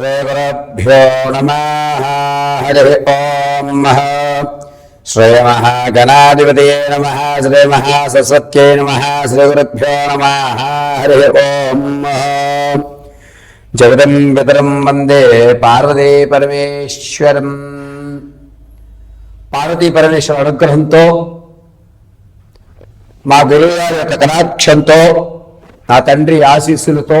శ్రీగురుభ్యో నమ. హరి ఓం శ్రీమహాగణాధిపతి నమ. శ్రీమహాసరస్వత్యై నమ. శ్రీగురుభ్యో నమ. హరి ఓం జగదం పితరం వందే పార్వతీ పరమేశ్వరం. పార్వతీ పరమేశ్వర అనుగ్రహంతో మా గురువు గారి యొక్క కటాక్షంతో నా తండ్రి ఆశీస్సులతో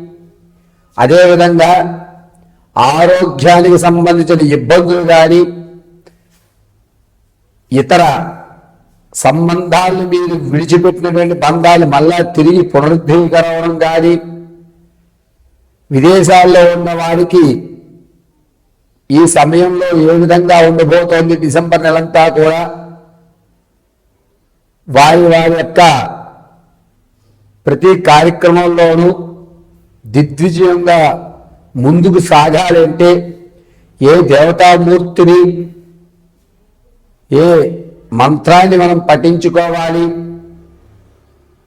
అదేవిధంగా ఆరోగ్యానికి సంబంధించిన ఇబ్బందులు కానీ ఇతర సంబంధాలను మీరు విడిచిపెట్టినటువంటి బంధాలు మళ్ళా తిరిగి పునరుద్ధీకరవడం కానీ విదేశాల్లో ఉన్న వారికి ఈ సమయంలో ఏ విధంగా ఉండబోతోంది డిసెంబర్ నెలంతా కూడా వారి వారి యొక్క ప్రతి కార్యక్రమంలోనూ దిగ్విజయంగా ముందుకు సాగాలంటే ఏ దేవతామూర్తిని ఏ మంత్రాన్ని మనం పఠించుకోవాలి?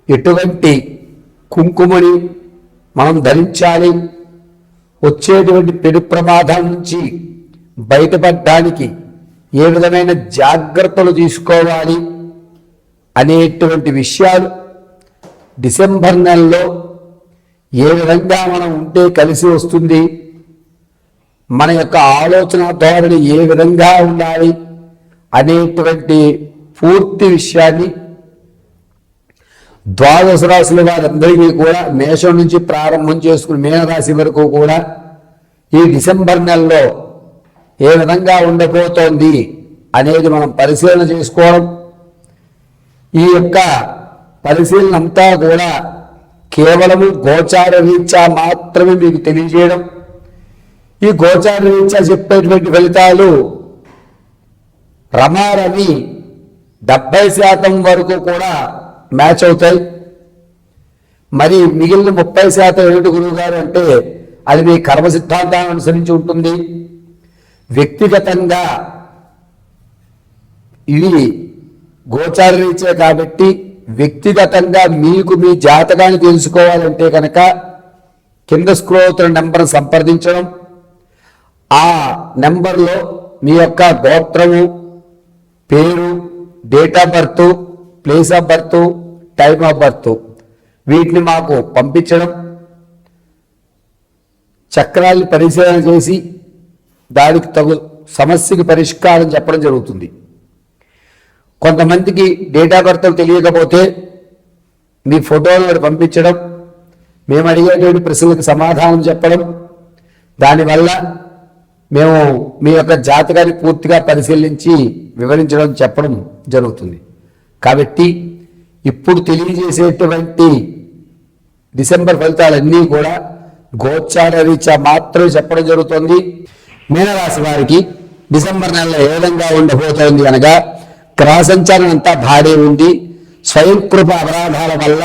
ఎటువంటి కుంకుమని మనం ధరించాలి? వచ్చేటువంటి పెను ప్రమాదం నుంచి బయటపడడానికి ఏ విధమైన జాగ్రత్తలు తీసుకోవాలి అనేటువంటి విషయాలు డిసెంబర్ నెలలో ఏ విధంగా మనం ఉంటే కలిసి వస్తుంది? మన యొక్క ఆలోచన ధోరణి ఏ విధంగా ఉండాలి? అనేటువంటి పూర్తి విషయాన్ని ద్వాదశ రాశుల వారందరికీ కూడా మేషం నుంచి ప్రారంభం చేసుకుని మీనరాశి వరకు కూడా ఈ డిసెంబర్ నెలలో ఏ విధంగా ఉండబోతోంది అనేది మనం పరిశీలన చేసుకోవడం ఈ యొక్క పరిశీలన అంతా కూడా కేవలము గోచార రీత్యా మాత్రమే మీకు తెలియజేయడం. ఈ గోచార రీత్యా చెప్పేటువంటి ఫలితాలు రమారమి డెబ్బై శాతం వరకు కూడా మ్యాచ్ అవుతాయి. మరి మిగిలిన ముప్పై శాతం ఏమిటి గురువుగారు అంటే అది మీ కర్మ సిద్ధాంతాన్ని అనుసరించి ఉంటుంది. వ్యక్తిగతంగా ఇవి గోచార రీత్యా కాబట్టి వ్యక్తిగతంగా మీకు మీ జాతకాన్ని తెలుసుకోవాలంటే కనుక కింద స్క్రోల్ అవుతున్న సంప్రదించడం. ఆ నెంబర్లో మీ యొక్క గోత్రము పేరు date of birth place of birth time of birth వీటిని మాకు పంపించడం. చక్రాల్ని పరిశీలన చేసి దానికి తగు సమస్యకి పరిష్కారం చెప్పడం జరుగుతుంది. కొంతమందికి డేట్ ఆఫ్ బర్త్ తెలియకపోతే మీ ఫోటోలు పంపించడం మేము అడిగేటువంటి ప్రశ్నలకు సమాధానం చెప్పడం దానివల్ల మేము మీ యొక్క జాతకాన్ని పూర్తిగా పరిశీలించి వివరించడం చెప్పడం జరుగుతుంది. కాబట్టి ఇప్పుడు తెలియజేసేటువంటి డిసెంబర్ ఫలితాలన్నీ కూడా గోచార రీత్యా మాత్రమే చెప్పడం జరుగుతుంది. మీనరాశి వారికి డిసెంబర్ నెలలో ఏ విధంగా ఉండబోతోంది అనగా గ్రహ సంచారం అంతా భారీ ఉంది స్వయం కృప అపరాధాల వల్ల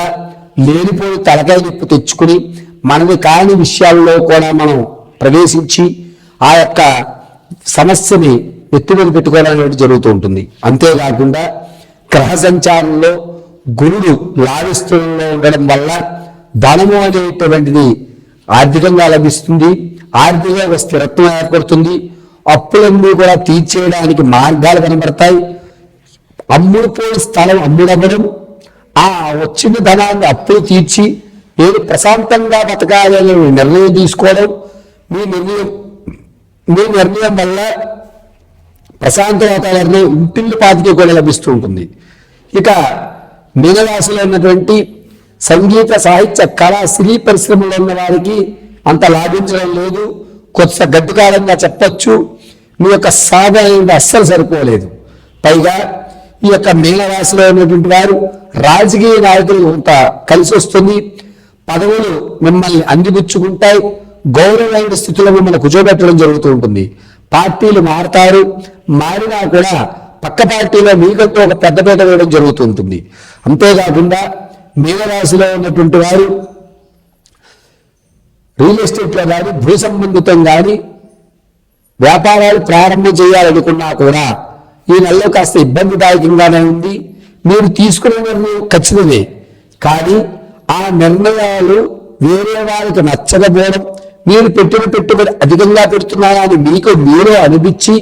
లేనిపోయి తలకాయ నొప్పి తెచ్చుకుని మనది కాని విషయాల్లో కూడా మనం ప్రవేశించి ఆ యొక్క సమస్యని ఎత్తుమని పెట్టుకోవడం జరుగుతూ ఉంటుంది. అంతేకాకుండా గ్రహ సంచారంలో గురుడు లాభిస్తుల్లో ఉండడం వల్ల ధనము అనేటువంటిది ఆర్థికంగా లభిస్తుంది ఆర్థికంగా స్థిరత్వం ఏర్పడుతుంది అప్పులన్నీ కూడా తీర్చేయడానికి మార్గాలు కనబడతాయి అమ్ముడుపోయిన స్థలం అమ్ముడవ్వడం ఆ వచ్చిన ధనాన్ని అప్పులు తీర్చి నేను ప్రశాంతంగా బతకాలని నిర్ణయం తీసుకోవడం మీ నిర్ణయం మీ నిర్ణయం వల్ల ప్రశాంత వాతావరణం ఇంటిల్లు పాతికి కూడా లభిస్తూ ఉంటుంది. ఇక మీనరాశిలో ఉన్నటువంటి సంగీత సాహిత్య కళా సినీ పరిశ్రమలో ఉన్న వారికి అంత లాభించడం లేదు. కొత్త గడ్డుకాలంగా చెప్పచ్చు. మీ యొక్క సాధన అస్సలు సరిపోలేదు. పైగా ఈ యొక్క మీనరాశిలో ఉన్నటువంటి వారు రాజకీయ నాయకులు కొంత కలిసి వస్తుంది. పదవులు మిమ్మల్ని అందిపుచ్చుకుంటాయి. గౌరవమైన స్థితిలో మిమ్మల్ని కూర్చోబెట్టడం జరుగుతూ ఉంటుంది. పార్టీలు మారతారు. మారినా కూడా పక్క పార్టీలో మీకంటూ ఒక పెద్దపీట వేయడం జరుగుతూ ఉంటుంది. అంతేకాకుండా మీనరాశిలో ఉన్నటువంటి వారు రియల్ ఎస్టేట్లో కానీ భూ సంబంధితం కానీ వ్యాపారాలు ప్రారంభం చేయాలనుకున్నా కూడా ఈ నెలలో కాస్త ఇబ్బందిదాయకంగానే ఉంది. మీరు తీసుకునే నిర్ణయం ఖచ్చితమే. కానీ ఆ నిర్ణయాలు వేరే వాళ్ళకి నచ్చకపోవడం మీరు పెట్టిన పెట్టుబడి అధికంగా పెడుతున్నారా అని మీకు మీరే అనిపించి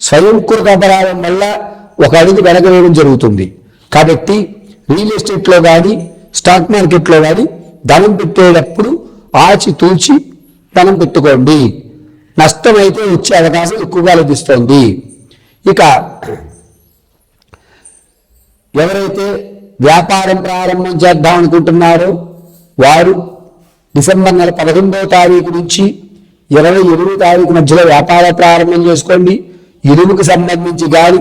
స్వయంకృత అపరాధం వల్ల ఒక అడుగు వెనకవేయడం జరుగుతుంది. కాబట్టి రియల్ ఎస్టేట్లో కానీ స్టాక్ మార్కెట్లో కానీ ధనం పెట్టేటప్పుడు ఆచి తూచి ధనం పెట్టుకోండి. నష్టమైతే వచ్చే అవకాశం ఎక్కువగా లభిస్తోంది. ఇక ఎవరైతే వ్యాపారం ప్రారంభం చేద్దాం అనుకుంటున్నారో వారు డిసెంబర్ నెల పదకొండవ తారీఖు నుంచి ఇరవై ఎనిమిది తారీఖు మధ్యలో వ్యాపార ప్రారంభం చేసుకోండి. ఇరుముకు సంబంధించి కానీ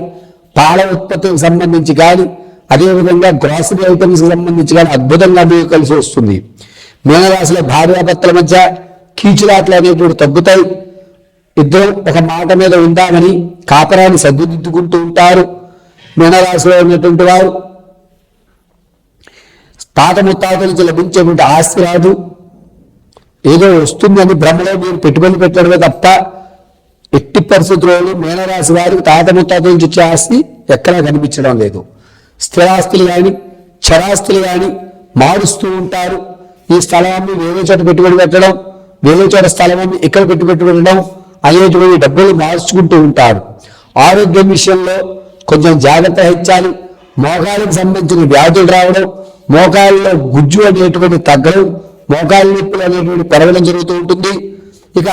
పాల ఉత్పత్తికి సంబంధించి కానీ అదేవిధంగా గ్రాసరీ ఐటమ్స్కి సంబంధించి కానీ అద్భుతంగా మీకు కలిసి వస్తుంది. మీనరాశిలో భార్యాభర్తల మధ్య కీచులాట్లు అనేటువంటి తగ్గుతాయి. ఇద్దరం ఒక మాట మీద ఉందామని కాపరాన్ని సర్దుదిద్దుకుంటూ ఉంటారు. మీనరాశిలో ఉన్నటువంటి వారు. తాత ముత్తాత నుంచి లభించేటువంటి ఆస్తి రాదు. ఏదో వస్తుందని భ్రమలో మీరు పెట్టుబడి పెట్టడమే తప్ప ఎట్టి పరిస్థితుల్లో మీనరాశి వారికి తాత ముత్తాత నుంచి వచ్చే ఆస్తి ఎక్కడా కనిపించడం లేదు. స్థిరాస్తులు కానీ చరాస్తులు కానీ మారుస్తూ ఉంటారు. ఈ స్థలాన్ని వేరే చోట పెట్టుబడి పెట్టడం వేరే చోట స్థలాన్ని ఇక్కడ పెట్టుబడి పెట్టడం అనేటువంటి డబ్బులు మార్చుకుంటూ ఉంటారు ఆరోగ్యం విషయంలో కొంచెం జాగ్రత్త హెచ్చాలి మోకాలకు సంబంధించిన వ్యాధులు రావడం మోకాళ్ళలో గుజ్జు అనేటువంటి తగ్గడం మోకాళ్ళ నొప్పులు అనేటువంటి పెరగడం జరుగుతూ ఉంటుంది. ఇక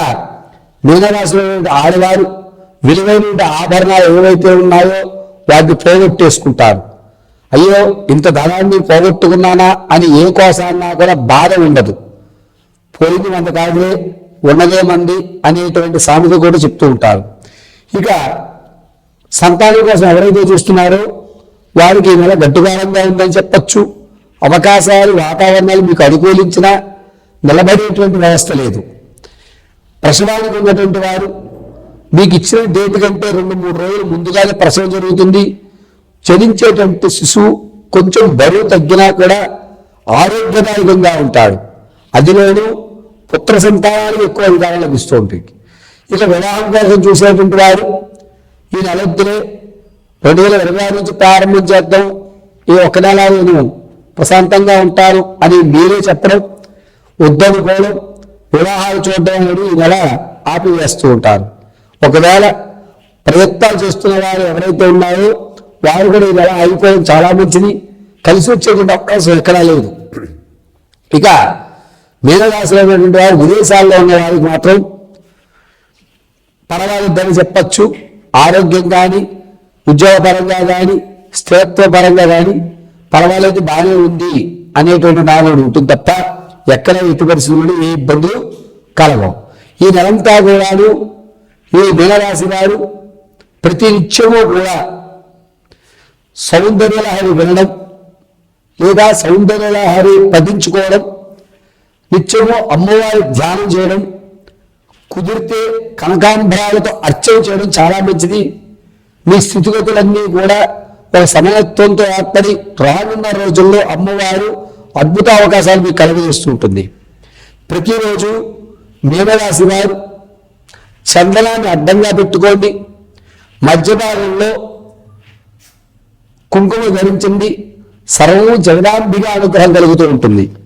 మీనరాశిలో ఆడవారు విలువైన ఆభరణాలు ఏవైతే ఉన్నాయో వాటిని పోగొట్టేసుకుంటారు. అయ్యో ఇంత ధనాన్ని పోగొట్టుకున్నానా అని ఏ కోసాన్నా కూడా బాధ ఉండదు. పోయింది వంద కాదులే ఉన్నదేమంది అనేటువంటి సామెత కూడా చెప్తూ ఉంటారు. ఇక సంతానం కోసం ఎవరైతే చూస్తున్నారో వారికి ఈ నెల గట్టుకారంగా ఉందని చెప్పచ్చు. అవకాశాలు వాతావరణాలు మీకు అనుకూలించినా నిలబడేటువంటి వ్యవస్థ లేదు. ప్రసవానికి ఉన్నటువంటి వారు మీకు ఇచ్చిన డేట్ కంటే రెండు మూడు రోజులు ముందుగానే ప్రసవం జరుగుతుంది. చలించేటువంటి శిశువు కొంచెం బరువు తగ్గినా కూడా ఆరోగ్యదాయకంగా ఉంటాడు. అదిలోనూ పుత్ర సంతానానికి ఎక్కువ అధికారం లభిస్తూ ఉంటుంది ఇక వివాహం కోసం చూసేటువంటి వారు ఈ నెలొద్దులే రెండు వేల ఇరవై ఆరు నుంచి ప్రారంభం చేద్దాం. ఈ ఒక నెల నేను ప్రశాంతంగా ఉంటాను అని మీరే చెప్పడం వద్దనుకోవడం వివాహాలు చూడడం అనేది ఈ నెల ఆపివేస్తూ ఉంటారు. ఒకవేళ ప్రయత్నాలు చేస్తున్న వారు ఎవరైతే ఉన్నారో వారు కూడా ఈ నెల ఆగిపోవడం చాలా మంచిది. కలిసి వచ్చేటువంటి అవకాశం ఎక్కడా లేదు. ఇక మీనరాశిలో ఉన్నటువంటి వారు విదేశాల్లో ఉన్న వారికి మాత్రం పర్వాలేదని చెప్పచ్చు. ఆరోగ్యం కానీ ఉద్యోగపరంగా కానీ స్థిరత్వ పరంగా కానీ పర్వాలేదు బాగానే ఉంది అనేటువంటి నాలుగు ఉంటుంది తప్ప ఎక్కడ ఎట్టి పరిస్థితుల్లో ఏ ఇబ్బందులు కలగవు. ఈ నెలంతా కూడాను ఈ మీనరాశి వారు ప్రతి నిత్యము కూడా సౌందర్యలహరి వినడం లేదా సౌందర్యలహరి పదించుకోవడం నిత్యము అమ్మవారి ధ్యానం చేయడం కుదిరితే కనకాంబరాలతో అర్చన చేయడం చాలా మంచిది. మీ స్థితిగతులన్నీ కూడా ఒక సమయత్వంతో ఏర్పడి రానున్న రోజుల్లో అమ్మవారు అద్భుత అవకాశాలు మీకు కలుగజేస్తూ ఉంటుంది. ప్రతిరోజు మీనరాశి వారు చందనాన్ని అడ్డంగా పెట్టుకోండి. మధ్య భాగంలో కుంకుమ ధరించండి. సర్వము జగదాంబిగా అనుగ్రహం కలుగుతూ ఉంటుంది.